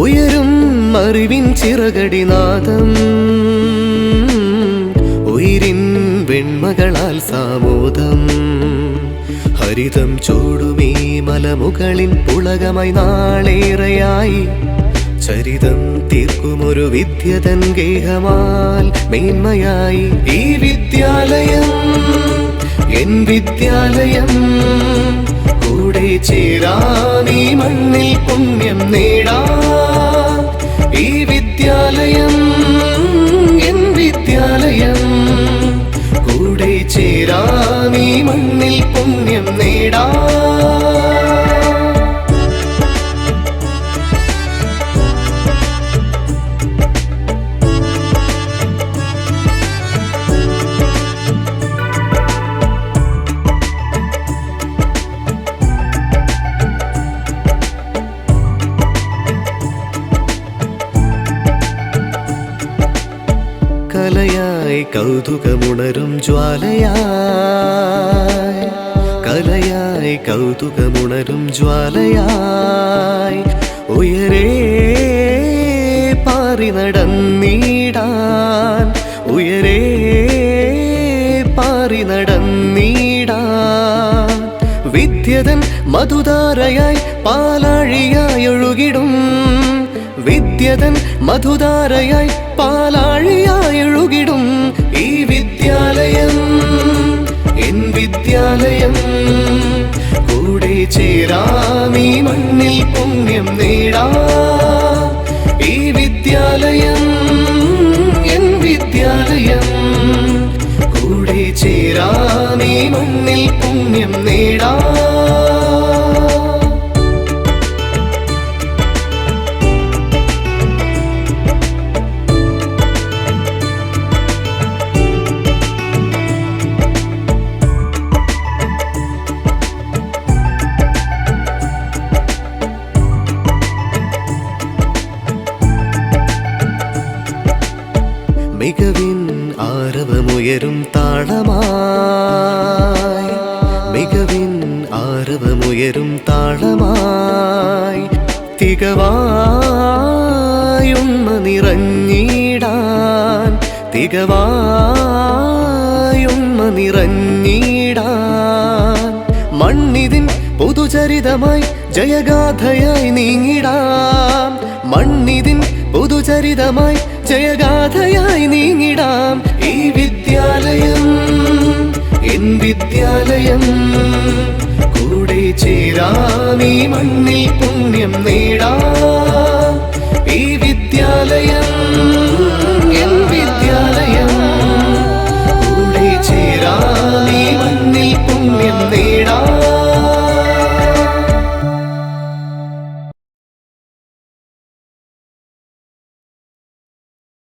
ഉയരും അറിവിൻ ചിറകടിനാഥം. ഉയിരിൻ വെൺമകളാൽ സാമോദം. ഹരിതം ചൂടുമീ മലമുകളിൻ പുളകമായി നാളേറെയായി. ചരിതം തീർക്കുമൊരു വിദ്യതൻ ഗേഹമാൽ മേന്മയായി. ഈ വിദ്യാലയം എൻ വിദ്യാലയം കൂടെ ചേരാ നീ മണ്ണിൽ പുണ്യം നേടാ നേടാ. കലയായി കൗതുകമുണരും കലയായി കൗതുകമുണരും ജ്വാലയായി. ഉയരേ പാറി നടന്നീടാൻ. ഉയരേ പാറി നടന്നീടാൻ. വിദ്യതൻ മധുധാരയായി പാലാഴിയായി ഒഴുകിടും. വിദ്യതൻ മധുധാരയായി പാലാഴിയായി ഒഴുകിടും. ഈ വിദ്യാലയം ചേരാം ഈ മണ്ണിൽ പുണ്യം നേടാ. ഈ വിദ്യാലയം എൻ വിദ്യാലയം കൂടെ ചേരാം ഈ മണ്ണിൽ പുണ്യം നേടാ. മികവിൻ ആരവമുയരും താളമായി. മികവിൻ ആരവമുയരും താളമായി. തികവായുമ്മ നിറഞ്ഞിടാൻ. തികവായുമ്മ നിറഞ്ഞിടാൻ. മണ്ണിതിൻ പുതുചരിതമായി ജയഗാഥയായി നീങ്ങിടാം. മണ്ണിതിൻ പുതുചരിതമായി ജയഗാഥയായി നീങ്ങിടാം ഈ വിദ്യാലയം എൻ വിദ്യാലയം. കൂടെ ചേരാം ഈ മണ്ണിൽ പുണ്യം നേടാം.